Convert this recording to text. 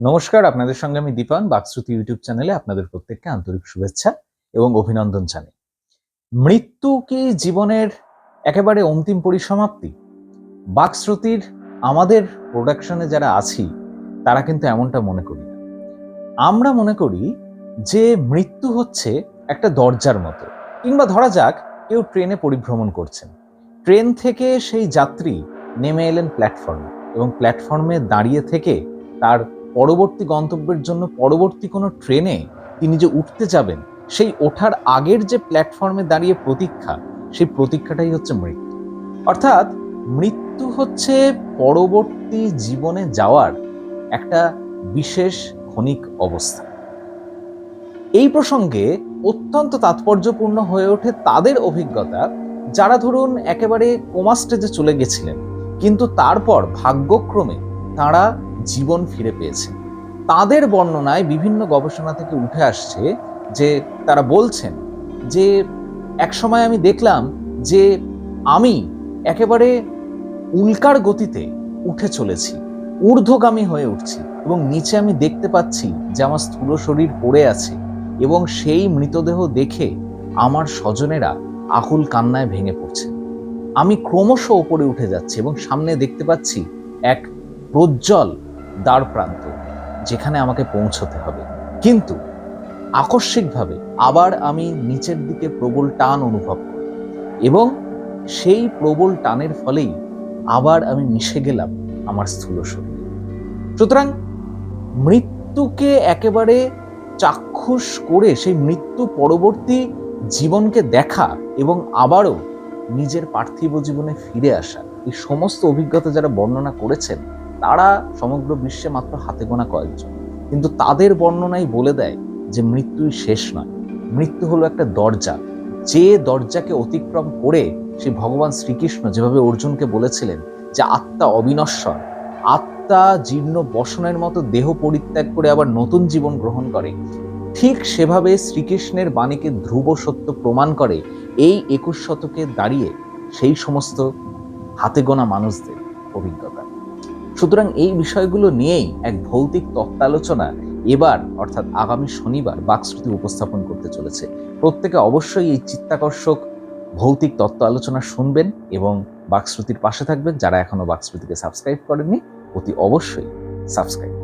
নমস্কার, আপনাদের সঙ্গে আমি দীপান, বাকশ্রুতি ইউটিউব চ্যানেলে আপনাদের প্রত্যেককে আন্তরিক শুভেচ্ছা এবং অভিনন্দন জানাই। মৃত্যু কি জীবনের একেবারে অন্তিম পরিসমাপ্তি? বাকশ্রুতির আমাদের প্রোডাকশনে যারা আছি, তারা কিন্তু এমনটা মনে করি না। আমরা মনে করি যে মৃত্যু হচ্ছে একটা দরজার মতো। কিংবা ধরা যাক, কেউ ট্রেনে পরিভ্রমণ করছেন। ট্রেন থেকে সেই যাত্রী নেমে এলেন প্ল্যাটফর্মে এবং প্ল্যাটফর্মে দাঁড়িয়ে থেকে তার পরবর্তী গন্তব্যের জন্য পরবর্তী কোনো ট্রেনে তিনি যে উঠতে যাবেন, সেই ওঠার আগের যে প্ল্যাটফর্মে দাঁড়িয়ে প্রতীক্ষা, সেই প্রতীক্ষাটাই হচ্ছে মৃত্যু। অর্থাৎ মৃত্যু হচ্ছে পরবর্তী জীবনে যাওয়ার একটা বিশেষ ক্ষণিক অবস্থা। এই প্রসঙ্গে অত্যন্ত তাৎপর্যপূর্ণ হয়ে ওঠে তাদের অভিজ্ঞতা, যারা ধরুন একেবারে কোমা স্টেজে চলে গেছিলেন, কিন্তু তারপর ভাগ্যক্রমে তারা জীবন ফিরে পেয়েছে। তাদের বর্ণনায় বিভিন্ন গবেষণা থেকে উঠে আসছে যে তারা বলছেন যে একসময় আমি দেখলাম যে আমি একেবারে উল্কার গতিতে উঠে চলেছি, ঊর্ধ্বগামী হয়ে উঠছি এবং নিচে আমি দেখতে পাচ্ছি যে আমার স্থূল শরীর পড়ে আছে এবং সেই মৃতদেহ দেখে আমার স্বজনেরা আকুল কান্নায় ভেঙে পড়ছে। আমি ক্রমশ ওপরে উঠে যাচ্ছি এবং সামনে দেখতে পাচ্ছি এক প্রজ্জ্বল দ্বার প্রান্ত যেখানে আমাকে পৌঁছতে হবে। কিন্তু আকস্মিকভাবে আবার আমি নিচের দিকে প্রবল টান অনুভব করি এবং সেই প্রবল টানের ফলেই আবার আমি মিশে গেলাম আমার স্থূল শরীরে। সুতরাং মৃত্যুকে একেবারে চাক্ষুষ করে সেই মৃত্যু পরবর্তী জীবনকে দেখা এবং আবারও নিজের পার্থিব জীবনে ফিরে আসা এই সমস্ত অভিজ্ঞতা যারা বর্ণনা করেছেন তারা সমগ্র বিশ্বে মাত্র হাতে গোনা কয়েকজন। কিন্তু তাদের বর্ণনাই বলে দেয় যে মৃত্যুই শেষ নয়। মৃত্যু হলো একটা দরজা। যে দরজাকে অতিক্রম করে সেই ভগবান শ্রীকৃষ্ণ যেভাবে অর্জুনকে বলেছিলেন যে আত্মা অবিনশ্বর, আত্মা জীর্ণ বসনের মতো দেহ পরিত্যাগ করে আবার নতুন জীবন গ্রহণ করে, ঠিক সেভাবে শ্রীকৃষ্ণের বাণীকে ধ্রুব সত্য প্রমাণ করে এই একুশ শতকে দাঁড়িয়ে সেই সমস্ত হাতে গোনা মানুষদের অভিজ্ঞতা। সুতরাং এই বিষয়গুলো নিয়েই এক ভৌতিক তত্ত্বালোচনা এবার, অর্থাৎ আগামী শনিবার বাকশ্রুতি উপস্থাপন করতে চলেছে। প্রত্যেকে অবশ্যই এই চিত্তাকর্ষক ভৌতিক তত্ত্ব আলোচনা শুনবেন এবং বাকশ্রুতির পাশে থাকবেন যারা এখনও বাকশ্রুতিকে সাবস্ক্রাইব করেননি, অতি অবশ্যই সাবস্ক্রাইব